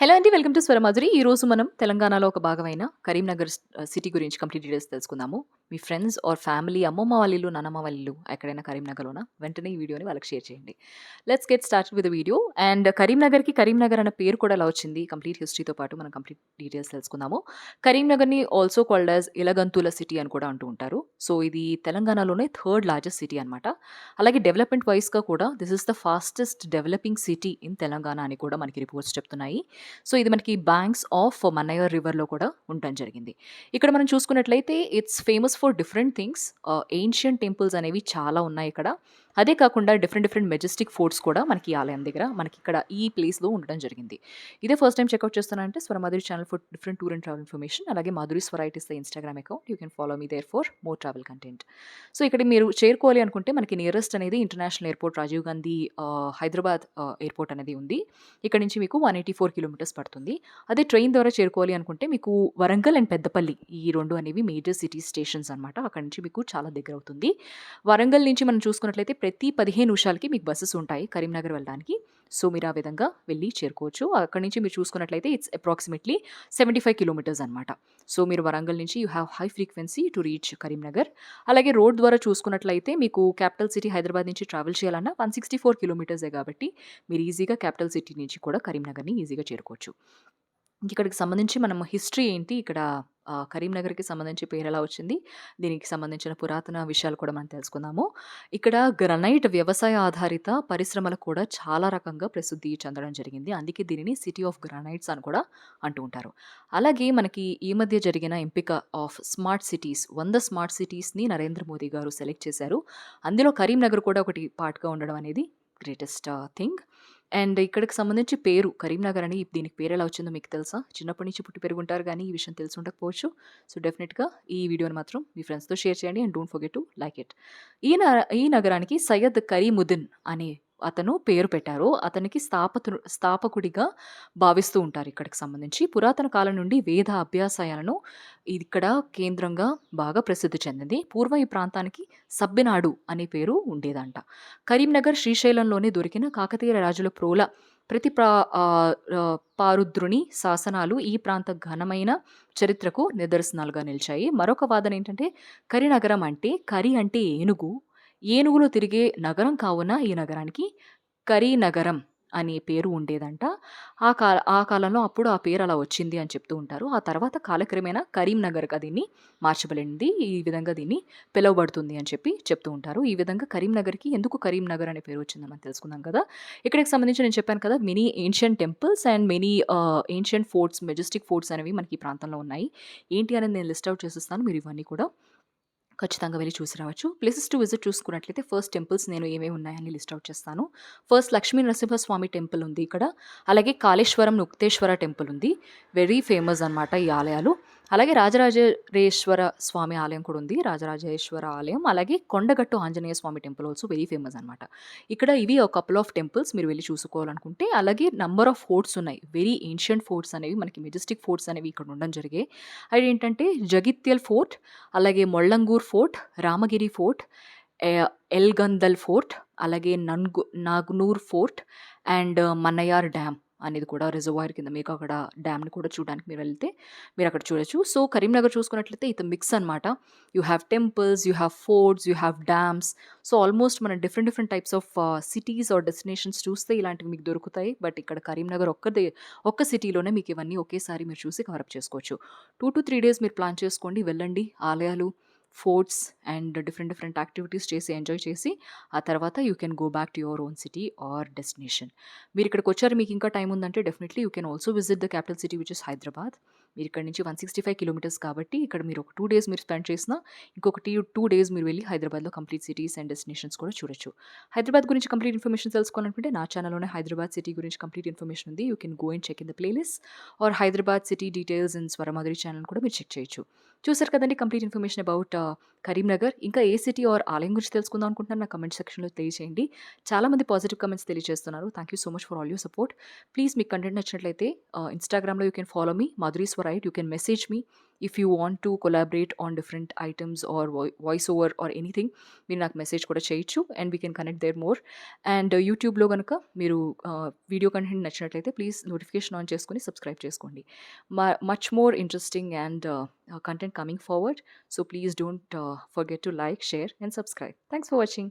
Hello అండి welcome to Swaramadhuri. ఈరోజు రోజు మనం తెలంగాణలో ఒక భాగమైన కరీంనగర్ సిటీ గురించి కంప్లీట్ డీటెయిల్స్ తెలుసుకుందాము. మీ ఫ్రెండ్స్ ఆర్ ఫ్యామిలీ అమ్మమ్మ వాళ్ళ ఇల్లు నానమ్మ వాళ్ళ ఇల్లు ఎక్కడైనా కరీంనగర్లోన? వెంటనే ఈ వీడియోని వాళ్ళకి షేర్ చేయండి. Let's get start with video and కరీంనగర్కి Karimnagar అన్న పేరు కూడా ఎలా వచ్చింది. కంప్లీట్ హిస్టరీతో పాటు మనం కంప్లీట్ డీటెయిల్స్ తెలుసుకుందాము. కరీంనగర్ని also called as Elagandula city అని కూడా అంటూ ఉంటారు. సో ఇది తెలంగాణలోనే థర్డ్ లార్జెస్ట్ సిటీ అనమాట అలాగే డెవలప్మెంట్ వైస్గా కూడా this is the fastest developing city in Telangana అని కూడా మనకి రిపోర్ట్స్ చెప్తున్నాయి. సో ఇది మనకి బ్యాంక్స్ ఆఫ్ మన్నయ్య రివర్లో కూడా ఉండటం జరిగింది. ఇక్కడ మనం చూసుకున్నట్లయితే it's famous for different things ancient temples అనేవి చాలా ఉన్నాయి ఇక్కడ. అదే కాకుండా డిఫరెంట్ డిఫరెంట్ మెజెస్టిక్ ఫోర్ట్స్ కూడా మనకి ఈ ఆలయం దగ్గర మనకి ఇక్కడ ఈ ప్లేస్లో ఉండడం జరిగింది. ఇదే ఫస్ట్ టైం చెక్అవుట్ చేస్తానంటే Swara Madhuri channel for different tour and travel information అలాగే Madhuri స్వరైటీస్ the Instagram account you can follow me there for more travel content so ఇక్కడ మీరు చేరుకోవాలి అనుకుంటే మనకి నియరెస్ట్ అనేది international airport Rajiv Gandhi Hyderabad airport అనేది ఉంది. ఇక్కడ నుంచి మీకు వన్ ఎయిటీ ఫోర్ కిలోమీటర్స్ పడుతుంది. అదే ట్రైన్ ద్వారా చేరుకోవాలి అనుకుంటే మీకు వరంగల్ అండ్ పెద్దపల్లి ఈ రెండు అనేవి మేజర్ సిటీ స్టేషన్స్ అనమాట అక్కడ నుంచి మీకు చాలా దగ్గర అవుతుంది వరంగల్ నుంచి మనం చూసుకున్నట్లయితే ప్రతి పదిహేను నిమిషాలకి మీకు బస్సెస్ ఉంటాయి కరీంనగర్ వెళ్ళడానికి. సో మీరు ఆ విధంగా వెళ్ళి చేరుకోవచ్చు. అక్కడ నుంచి మీరు చూసుకున్నట్లయితే it's approximately seventy five kilometres అనమాట సో మీరు వరంగల్ నుంచి you have high frequency to reach Karimnagar. అలాగే రోడ్ ద్వారా చూసుకున్నట్లయితే మీకు క్యాపిటల్ సిటీ హైదరాబాద్ నుంచి ట్రావెల్ చేయాలన్నా వన్ సిక్స్టీ ఫోర్ కిలోమీటర్సే కాబట్టి మీరు ఈజీగా క్యాపిటల్ సిటీ నుంచి కూడా కరీంనగర్ని ఈజీగా చేరుకోవచ్చు. ఇక్కడికి సంబంధించి మనం హిస్టరీ ఏంటి? ఇక్కడ కరీంనగర్కి సంబంధించి పేరు ఎలా వచ్చింది? దీనికి సంబంధించిన పురాతన విషయాలు కూడా మనం తెలుసుకుందాము. ఇక్కడ గ్రనైట్ వ్యవసాయ ఆధారిత పరిశ్రమలు కూడా చాలా రకంగా ప్రసిద్ధి చెందడం జరిగింది. అందుకే దీనిని సిటీ ఆఫ్ గ్రానైట్స్ అని కూడా అంటూ ఉంటారు. అలాగే మనకి ఈ మధ్య జరిగిన ఎంపిక ఆఫ్ స్మార్ట్ సిటీస్ వంద స్మార్ట్ సిటీస్ని నరేంద్ర మోదీ గారు సెలెక్ట్ చేశారు. అందులో కరీంనగర్ కూడా ఒకటి పార్ట్గా ఉండడం అనేది గ్రేటెస్ట్ థింగ్. అండ్ ఇక్కడికి సంబంధించి పేరు కరీంనగర్ అని దీనికి పేరు ఎలా వచ్చిందో మీకు తెలుసా? చిన్నప్పటి నుంచి పుట్టి పెరుగుంటారు కానీ ఈ విషయం తెలిసి ఉండకపోవచ్చు. సో డెఫినెట్గా ఈ వీడియోని మాత్రం మీ ఫ్రెండ్స్తో షేర్ చేయండి and don't forget to like it. ఈ న- ఈ నగరానికి సయ్యద్ కరీముద్దీన్ అనే అతను పేరు పెట్టారు. అతనికి స్థాపతు స్థాపకుడిగా భావిస్తూ ఉంటారు ఇక్కడికి సంబంధించి. పురాతన కాలం నుండి వేద అభ్యాసాలను ఇక్కడ కేంద్రంగా బాగా ప్రసిద్ధి చెందింది. పూర్వం ఈ ప్రాంతానికి సబ్బినాడు అనే పేరు ఉండేదంట. కరీంనగర్ శ్రీశైలంలోనే దొరికిన కాకతీయ రాజుల ప్రోల ప్రతి ప్రా పారుద్రుని శాసనాలు ఈ ప్రాంత ఘనమైన చరిత్రకు నిదర్శనాలుగా నిలిచాయి. మరొక వాదన ఏంటంటే కరినగరం అంటే కరి అంటే ఏనుగు ఏనుగులు తిరిగే నగరం కావున ఈ నగరానికి కరీనగరం అనే పేరు ఉండేదంట. ఆ కాల ఆ కాలంలో అప్పుడు ఆ పేరు అలా వచ్చింది అని చెప్తూ ఉంటారు. ఆ తర్వాత కాలక్రమేణా కరీంనగర్గా దీన్ని మార్చబడింది. ఈ విధంగా దీన్ని పిలువబడుతుంది అని చెప్పి చెప్తూ ఉంటారు. ఈ విధంగా కరీంనగర్కి ఎందుకు కరీంనగర్ అనే పేరు వచ్చిందని మనం తెలుసుకుందాం కదా. ఇక్కడికి సంబంధించి నేను చెప్పాను కదా many ancient temples and many ancient forts majestic forts అనేవి మనకి ఈ ప్రాంతంలో ఉన్నాయి. ఏంటి అనేది నేను లిస్ట్ అవుట్ చేసిస్తాను. మీరు ఇవన్నీ కూడా ఖచ్చితంగా వెళ్ళి చూసి రావచ్చు. ప్లేసెస్ టు విజిట్ చూసుకున్నట్లయితే ఫస్ట్ టెంపుల్స్ నేను ఏమేమి ఉన్నాయని లిస్ట్ అవుట్ చేస్తాను. ఫస్ట్ లక్ష్మీ నరసింహస్వామి టెంపుల్ ఉంది ఇక్కడ. అలాగే కాళేశ్వరం ముక్తేశ్వర టెంపుల్ ఉంది. వెరీ ఫేమస్ అన్నమాట ఈ ఆలయాలు. అలాగే రాజరాజేశ్వర స్వామి ఆలయం కూడా ఉంది. రాజరాజేశ్వర ఆలయం అలాగే Kondagattu Anjaneya Swamy temple also very famous అనమాట ఇక్కడ ఇవి ఒక కపుల్ ఆఫ్ టెంపుల్స్ మీరు వెళ్ళి చూసుకోవాలనుకుంటే అలాగే నంబర్ ఆఫ్ ఫోర్ట్స్ ఉన్నాయి. వెరీ ఏన్షియంట్ ఫోర్ట్స్ అనేవి మనకి మెజెస్టిక్ ఫోర్ట్స్ అనేవి ఇక్కడ ఉండడం జరిగే. అవి ఏంటంటే జగిత్యల్ ఫోర్ట్ అలాగే Mollangur fort Ramagiri fort Elgandal fort అలాగే నన్గు Nagnur fort and Manair dam అనేది కూడా రిజర్వాయర్ కింద మీకు అక్కడ డ్యామ్ని కూడా చూడడానికి మీరు వెళ్తే మీరు అక్కడ చూడొచ్చు. సో కరీంనగర్ చూసుకున్నట్లయితే ఇది మిక్స్ అనమాట you have temples you have forts you have dams so almost మన different different types of cities or destinations చూస్తే ఇలాంటివి మీకు దొరుకుతాయి. బట్ ఇక్కడ కరీంనగర్ ఒక్కదే ఒక్క సిటీలోనే మీకు ఇవన్నీ ఒకేసారి మీరు చూసి కవరప్ చేసుకోవచ్చు. టూ టు త్రీ డేస్ మీరు ప్లాన్ చేసుకోండి వెళ్ళండి. ఆలయాలు forts and different different activities చేసి ఎంజాయ్ చేసి ఆ తర్వాత you can go back to your own city or destination. మీరు ఇక్కడికి వచ్చారు మీకు ఇంకా టైం ఉందంటే definitely you can also visit the capital city which is Hyderabad. మీరు ఇక్కడ నుంచి వన్ సిక్స్టీ ఫైవ్ కిలోమీటర్స్ కాబట్టి ఇక్కడ మీరు ఒక టూ డేస్ మీరు స్పెండ్ చేసిన ఇంకొకటి టూ డేస్ మీరు వెళ్ళి హైదరాబాద్లో కంప్లీట్ సిటీస్ అండ్ డెస్టినేషన్స్ కూడా చూడొచ్చు. హైదరాబాద్ గురించి కంప్లీట్ ఇన్ఫర్మేషన్ తెలుసుకోవాలనుకుంటే నా ఛానల్లోనే హైదరాబాద్ సిటీ గురించి కంప్లీట్ ఇన్ఫర్మేషన్ ఉంది. You can go and check in the playlist. Or Hyderabad city details in Swaramadhuri channel కూడా మీరు చెక్ చేయొచ్చు. చూసారు కదండి కంప్లీట్ ఇన్ఫర్మేషన్ అబౌట్ కరీంనగర్. ఇంకా ఏ సిటీ ఆర్ ఆలయం గురించి తెలుసుకుందాం అనుకుంటున్నారు నా కమెంట్ సెక్షన్లో తెలియజేయండి చాలామంది పాజిటివ్ కమెంట్స్ తెలియజేస్తున్నారు thank you so much for all you support please మీకు కంటెంట్ నచ్చినట్లయితే ఇన్స్టాగ్రామ్లో you can follow me. Madhuri right? You can message me. If you want to collaborate on different items or voice over or anything మీరు నాకు message కూడా చేయొచ్చు and we can connect there more and యూట్యూబ్లో కనుక మీరు video content నచ్చినట్లయితే please notification on చేసుకుని subscribe చేసుకోండి. Much more interesting and content coming forward so please don't forget to like share and subscribe thanks for watching